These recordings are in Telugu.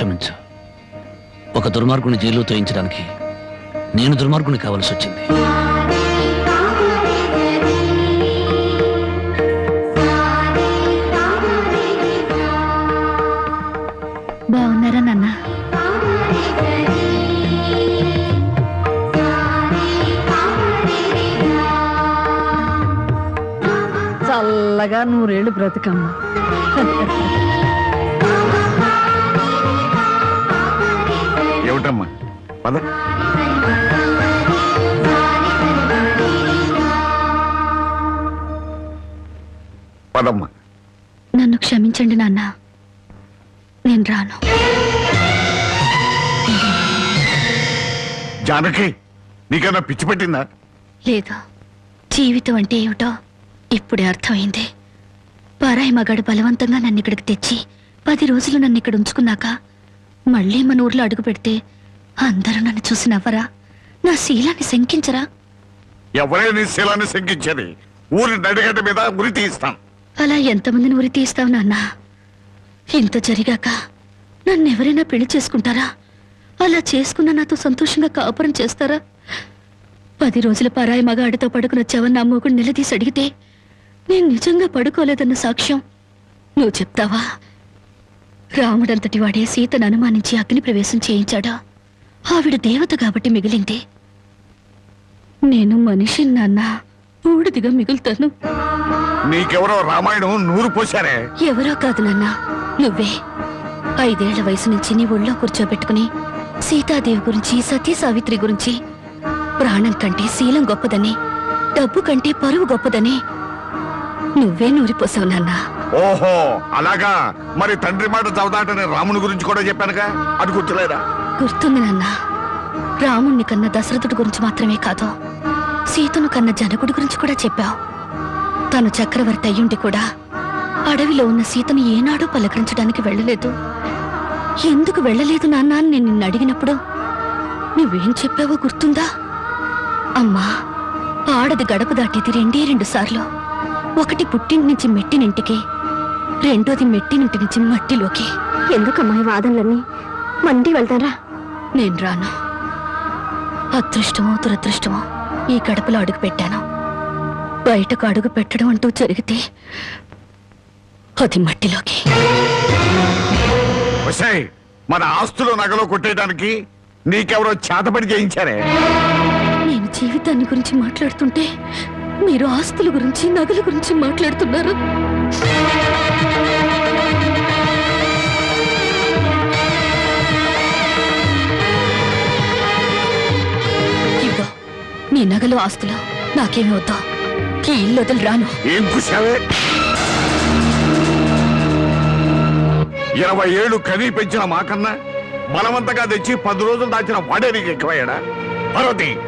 క్షమించు. ఒక దుర్మార్గుని జైల్లో తోయించడానికి నేను దుర్మార్గుని కావాల్సి వచ్చింది. బాగున్నారా నాన్న? చల్లగా నూరేళ్ళు బ్రతికమ్మ. ఏమిటమ్మా పద. పదమ్మా. నన్ను క్షమించండి నాన్న. నేను రాను. జానకి నీకన్నా పిచ్చి పట్టిందా? లేదు? జీవితం అంటే ఏమిటో ఇప్పుడే అర్థమైంది. పరాయి మగాడు బలవంతంగా నన్ను ఇక్కడికి తెచ్చి పది రోజులు నన్ను ఇక్కడ ఉంచుకున్నాక మళ్ళీ మన ఊర్లో అడుగు పెడితే అందరూ నన్ను చూసి నవ్వరా? నా శీలాన్ని శంకించరా? ఎవరే నీ శీలాన్ని శంకించేది? ఊరి నడిగడ్డ మీద ఉరి తీస్తాం అలా ఎంతమందిని ఉరి తీస్తావు నాన్న? ఇంత జరిగాక నన్ను ఎవరైనా పెళ్ళి చేసుకుంటారా? అలా చేసుకున్న నాతో సంతోషంగా కాపురం చేస్తారా? పది రోజుల పరాయి మగాడితో పడుకుని వచ్చావని నా మొగుడు నిలదీసి అడిగితే నేను నిజంగా పడుకోలేదన్న సాక్ష్యం నువ్వు చెప్తావా? రాముడంతటి వాడే సీతను అనుమానించి అగ్ని ప్రవేశం చేయించాడా? ఆవిడ దేవత కాబట్టి మిగిలింది. నేను మనిషి నాన్న బూడిదిగా మిగులుతాను. నీకెవరో రామాయణం నూరు పోశారే. ఎవరో కాదు నాన్న నువ్వే. ఐదేళ్ళ వయసు నుంచి నీ ఒళ్ళో కూర్చోబెట్టుకుని సీతాదేవి గురించి సతీ సావిత్రి గురించి ప్రాణం కంటే శీలం గొప్పదని డబ్బు కంటే పరువు గొప్పదని నువ్వే నూరిపోసావు నాన్న. ఓహో అలాగా. మరి తండ్రి మాట చవదాటని రాముని గురించి కూడా చెప్పానుగా? అది గుర్తులేదా? గుర్తుంది నాన్న. రాముణ్ణి కన్న దశరథుడి గురించి మాత్రమే కాదు సీతను కన్న జనకుడి గురించి కూడా చెప్పావు. తను చక్రవర్తి అయ్యుండి కూడా అడవిలో ఉన్న సీతను ఏనాడూ పలకరించడానికి వెళ్ళలేదు. ఎందుకు వెళ్ళలేదు నాన్న అని నేను నిన్ను అడిగినప్పుడు నువ్వేం చెప్పావో గుర్తుందా? అమ్మా ఆడది గడప దాటేది రెండే రెండు సార్లు. ఒకటి పుట్టింటి నుంచి మెట్టినింటికి రెండోది మెట్టినింటి నుంచి మట్టిలోకి. ఎందుకమ్మా ఈ వాదనలన్నీ? మండి వెళ్తారా నేను రాను. అదృష్టమో దురదృష్టమో ఈ గడపలో అడుగు పెట్టాను. బయటకు అడుగు పెట్టడం అంటూ జరిగితే అది మట్టిలోకి. మన ఆస్తులు నగలు కొట్టేయడానికి నీకెవరో చేతపడి చేయించారే? నేను జీవితాన్ని గురించి మాట్లాడుతుంటే మీరు ఆస్తుల గురించి నగల గురించి మాట్లాడుతున్నారు. నీ నగలు ఆస్తులు. నాకేమి వద్దా. ఈ ఇల్లు వదిలి రాను. ఏం కుశావే ఇరవై ఏళ్ళు కనీ పెంచిన మాకన్నా బలవంతంగా తెచ్చి పది రోజులు దాచిన వాడే నీకు ఎక్కువయ్యాడా? పార్వతి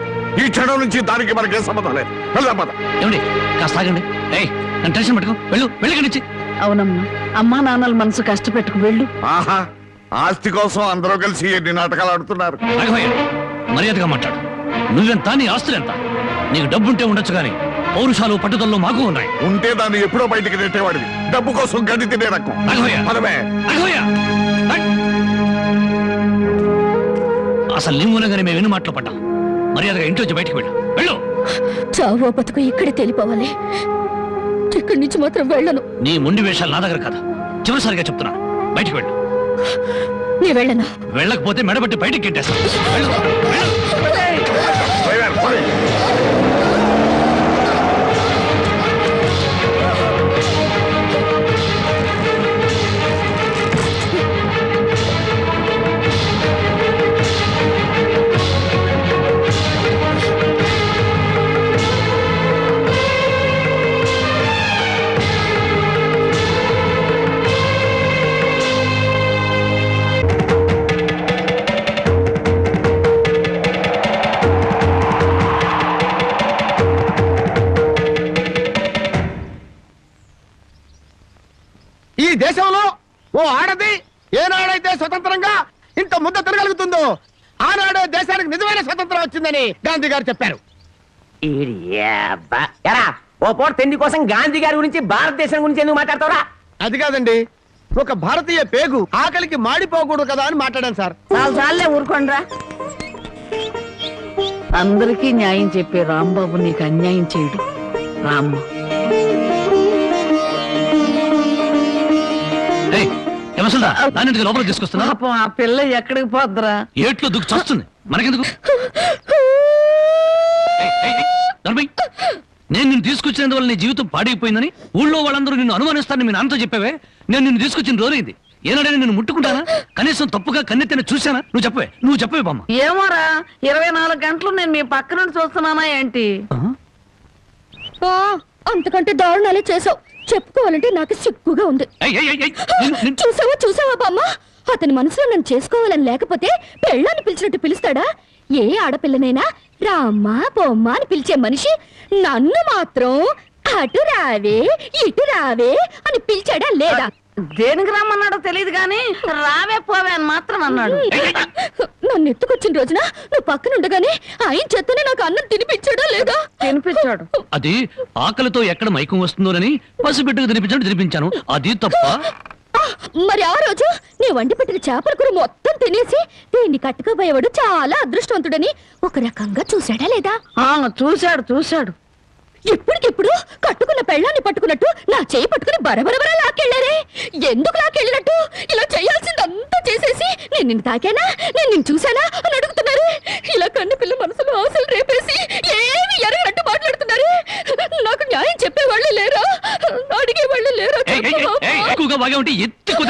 ఈ క్షణం నుంచి దానికి మనకే సంబంధం లేదు. వెళ్దాం పద. ఏమండి కాస్త ఆగండి. ఏయ్ నన్ను టెన్షన్ పెట్టుకో. వెళ్ళు వెళ్ళి నుంచి. అవునమ్మా. అమ్మా నాన్నల మనసు కష్టపెట్టుకు వెళ్ళు. ఆహా ఆస్తి కోసం అందరూ కలిసి ఎన్ని నాటకాలు ఆడుతున్నారు? మర్యాదగా మాట్లాడు. నువ్వెంత? నీ ఆస్తులెంత? నీకు డబ్బుంటే ఉండొచ్చు కానీ పౌరుషాలు పట్టుదలలో మాకు ఉన్నాయి. ఉంటే దాన్ని ఎప్పుడో బయటికి నెట్టేవాడివి. డబ్బు కోసం గడ్డి తినే రకం. అసలు నీ మూలంగానే మేము ఎన్ని మాటలు పడ్డాం? మర్యాదగా ఇంటి వచ్చి బయటికి వెళ్ళు. వెళ్ళు! చావో బతుకు ఇక్కడే తెలిపోవాలి. ఇక్కడి నుంచి మాత్రం వెళ్ళను. నీ మొండి వేషాలు నా దగ్గర కదా. చివరిసారిగా చెప్తున్నాను. బయటికి వెళ్ళు. నీ వెళ్ళను. వెళ్ళకపోతే మెడబట్టి బయటికి కెట్టేస్తాను. నిజమైన స్వతంత్రం వచ్చిందని గాంధీ గారు చెప్పారు. ఎరా ఓ పూట తిండి కోసం గాంధీ గారి గురించి భారతదేశం గురించి ఎందుకు మాట్లాడతావురా? అది కాదండి ఒక భారతీయ పేగు ఆకలికి మాడిపోకూడదు కదా అని మాట్లాడాను సార్. చాలు చాలే ఊరుకోండ్రా. అందరికీ న్యాయం చెప్పే రాంబాబు నీకు అన్యాయం చేయడు. రామ్మ. లోపలికి తీసుకొస్తున్నా పాపం ఆ పిల్ల ఎక్కడికి పోద్దురా? ఏట్లో దుక్కు చస్తుంది. మనకెందుకు? నేను నిన్ను తీసుకొచ్చినందువల్ల నీ జీవితం పాడైపోయిందని ఊళ్ళో వాళ్ళందరూ నిన్ను అనుమానిస్తారని మీ నాన్నతో చెప్పావే? నేను నిన్ను తీసుకొచ్చిన రోజైంది. ఏనాడైనా నిన్ను ముట్టుకుంటానా? కనీసం తప్పుగా కన్నెత్తిన చూశానా? నువ్వు చెప్పవే నువ్వు చెప్పవే బామ్మ. ఏమోరా ఇరవై నాలుగు గంటలు నేను మీ పక్క నుండి చూస్తున్నానా ఏంటి? ఆ, అంతకంటే దారుణాలే చేసావు చెప్పుకోవాలంటే నాకు సిగ్గుగా ఉంది. చూసావా చూసావా బామ్మ? అతని మనసులో నన్ను చేసుకోవాలని లేకపోతే పెళ్ళాన్ని పిలిచినట్టు పిలుస్తాడా? ఏ ఆడపిల్లనైనా రామ్మా బొమ్మ అని పిలిచే మనిషి నన్ను మాత్రం అటు రావే ఇటు రావే అని పిలిచాడా లేదా? దేనికి రమ్మన్నాడో తెలియదు గాని రావే పోవే అని మాత్రం అన్నాడు. నన్ను ఎత్తుకొచ్చిన రోజున నువ్వు పక్కన ఉండగానే ఆయన చేతనే నాకు అన్నం తినిపించాడా లేదా? తినిపించాడు. అది ఆకలితో ఎక్కడ మైకం వస్తుందోనని పసిబిడ్డకు తినిపించడం తినిపించాను. అది తప్ప మరి ఆ రోజు నీ వండి పెట్టిన చేపల కూర మొత్తం తినేసి దీన్ని కట్టుకోబోయేవాడు చాలా అదృష్టవంతుడని ఒక రకంగా చూశాడా లేదా? ఆ చూశాడు చూశాడు. ఇప్పటికిప్పుడు కట్టుకున్న పెళ్ళాన్ని పట్టుకున్నట్టు నా చేయి పట్టుకుని బరబరబర లాక్కెళ్ళారే. ఎందుకు లాక్కెళ్ళినట్టు? ఇలా చేయాల్సిందంతా చేసేసి నేను నిన్ను తాకానా? నేను నిన్ను చూశానా? అని అడుగుతున్నారు. ఇలా కన్ను పిల్ల మనసులో ఆశలు రేపేసి ఏమి ఎరగనట్టు చెప్పేవాళ్ళు లేరా అడిగేవాళ్ళు లేరా. ఎక్కువగా బాగా ఉంటే ఎత్తి